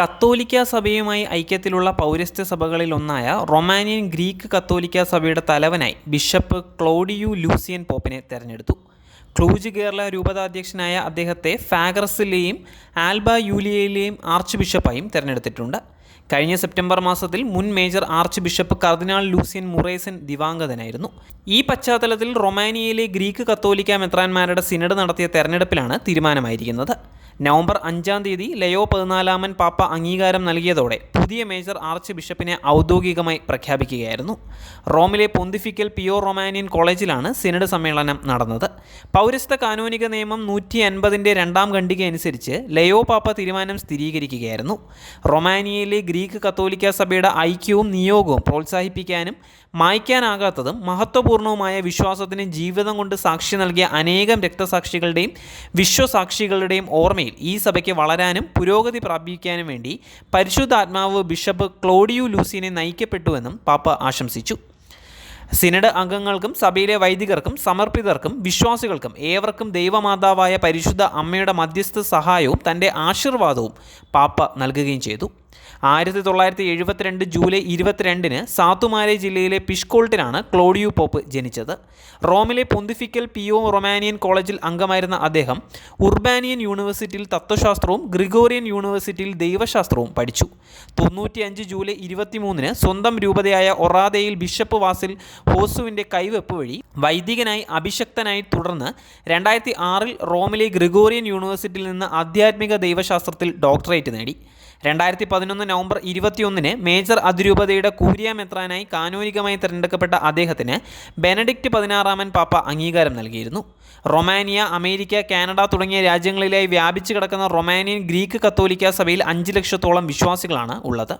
കത്തോലിക്ക സഭയുമായി ഐക്യത്തിലുള്ള പൗരസ്ത്യ സഭകളിൽ ഒന്നായ റൊമാനിയൻ ഗ്രീക്ക് കത്തോലിക്ക സഭയുടെ തലവനായി ബിഷപ്പ് ക്ലോഡിയു ലൂസിയൻ പോപ്പിനെ തെരഞ്ഞെടുത്തു. ക്ലൂജ് കേരള രൂപതാധ്യക്ഷനായ അദ്ദേഹത്തെ ഫാഗറസിലെയും ആൽബ യൂലിയയിലെയും ആർച്ച് ബിഷപ്പായും തിരഞ്ഞെടുത്തിട്ടുണ്ട്. കഴിഞ്ഞ സെപ്റ്റംബർ മാസത്തിൽ മുൻ major archbishop cardinal Lucian Muresan ദിവാംഗതനായിരുന്നു. ഈ പശ്ചാത്തലത്തിൽ റൊമാനിയയിലെ ഗ്രീക്ക് കത്തോലിക്ക മെത്രാന്മാരുടെ സിനഡ് നടത്തിയ തെരഞ്ഞെടുപ്പിലാണ് തീരുമാനമായിരിക്കുന്നത്. നവംബർ അഞ്ചാം തീയതി ലയോ പതിനാലാമൻ പാപ്പ അംഗീകാരം നൽകിയതോടെ പുതിയ മേജർ ആർച്ച് ബിഷപ്പിനെ ഔദ്യോഗികമായി പ്രഖ്യാപിക്കുകയായിരുന്നു. റോമിലെ പൊന്തിഫിക്കൽ പിയോ റൊമാനിയൻ കോളേജിലാണ് സിനഡ് സമ്മേളനം നടന്നത്. പൗരസ്ത്യ കാനോനിക നിയമം നൂറ്റി അൻപതിന്റെ രണ്ടാം ഖണ്ഡിക അനുസരിച്ച് ലയോ പാപ്പ തീരുമാനം സ്ഥിരീകരിക്കുകയായിരുന്നു. റൊമാനിയയിലെ ഗ്രീക്ക് കത്തോലിക്ക സഭയുടെ ഐക്യവും നിയോഗവും പ്രോത്സാഹിപ്പിക്കാനും മായ്ക്കാനാകാത്തതും മഹത്വപൂർണവുമായ വിശ്വാസത്തിന് ജീവിതം കൊണ്ട് സാക്ഷി നൽകിയ അനേകം രക്തസാക്ഷികളുടെയും വിശ്വസാക്ഷികളുടെയും ഓർമ്മയിൽ ഈ സഭയ്ക്ക് വളരാനും പുരോഗതി പ്രാപിക്കാനും വേണ്ടി പരിശുദ്ധാത്മാവ് ബിഷപ്പ് ക്ലോഡിയു ലൂസിനെ നയിക്കപ്പെട്ടുവെന്നും പാപ്പ ആശംസിച്ചു. സിനഡ് അംഗങ്ങൾക്കും സഭയിലെ വൈദികർക്കും സമർപ്പിതർക്കും വിശ്വാസികൾക്കും ഏവർക്കും ദൈവമാതാവായ പരിശുദ്ധ അമ്മയുടെ മധ്യസ്ഥ സഹായവും തന്റെ ആശീർവാദവും പാപ്പ നൽകുകയും ചെയ്തു. ആയിരത്തി തൊള്ളായിരത്തി എഴുപത്തിരണ്ട് ജൂലൈ ഇരുപത്തിരണ്ടിന് സാത്തുമാരെ ജില്ലയിലെ പിഷ്കോൾട്ടിലാണ് ക്ലോഡിയു പോപ്പ് ജനിച്ചത്. റോമിലെ പൊന്തിഫിക്കൽ പിയോ റൊമാനിയൻ കോളേജിൽ അംഗമായിരുന്ന അദ്ദേഹം ഉർബാനിയൻ യൂണിവേഴ്സിറ്റിയിൽ തത്വശാസ്ത്രവും ഗ്രിഗോറിയൻ യൂണിവേഴ്സിറ്റിയിൽ ദൈവശാസ്ത്രവും പഠിച്ചു. തൊണ്ണൂറ്റിയഞ്ച് ജൂലൈ ഇരുപത്തിമൂന്നിന് സ്വന്തം രൂപതയായ ഒറാദയിൽ ബിഷപ്പ് വാസിൽ ഹോസുവിന്റെ കൈവെപ്പ് വഴി വൈദികനായി അഭിഷക്തനായി തുടർന്ന് രണ്ടായിരത്തി ആറിൽ റോമിലെ ഗ്രിഗോറിയൻ യൂണിവേഴ്സിറ്റിയിൽ നിന്ന് ആധ്യാത്മിക ദൈവശാസ്ത്രത്തിൽ ഡോക്ടറേറ്റ് നേടി. രണ്ടായിരത്തി പതിനൊന്ന് നവംബർ ഇരുപത്തിയൊന്നിന് മേജർ അതിരൂപതയുടെ കൂരിയ മെത്രാനായി കാനൂനികമായി തിരഞ്ഞെടുക്കപ്പെട്ട അദ്ദേഹത്തിന് ബെനഡിക്റ്റ് പതിനാറാമൻ പാപ്പ അംഗീകാരം നൽകിയിരുന്നു. റൊമാനിയ അമേരിക്ക കാനഡ തുടങ്ങിയ രാജ്യങ്ങളിലായി വ്യാപിച്ചു കിടക്കുന്ന റൊമാനിയൻ ഗ്രീക്ക് കത്തോലിക്ക സഭയിൽ അഞ്ച് ലക്ഷത്തോളം വിശ്വാസികളാണ് ഉള്ളത്.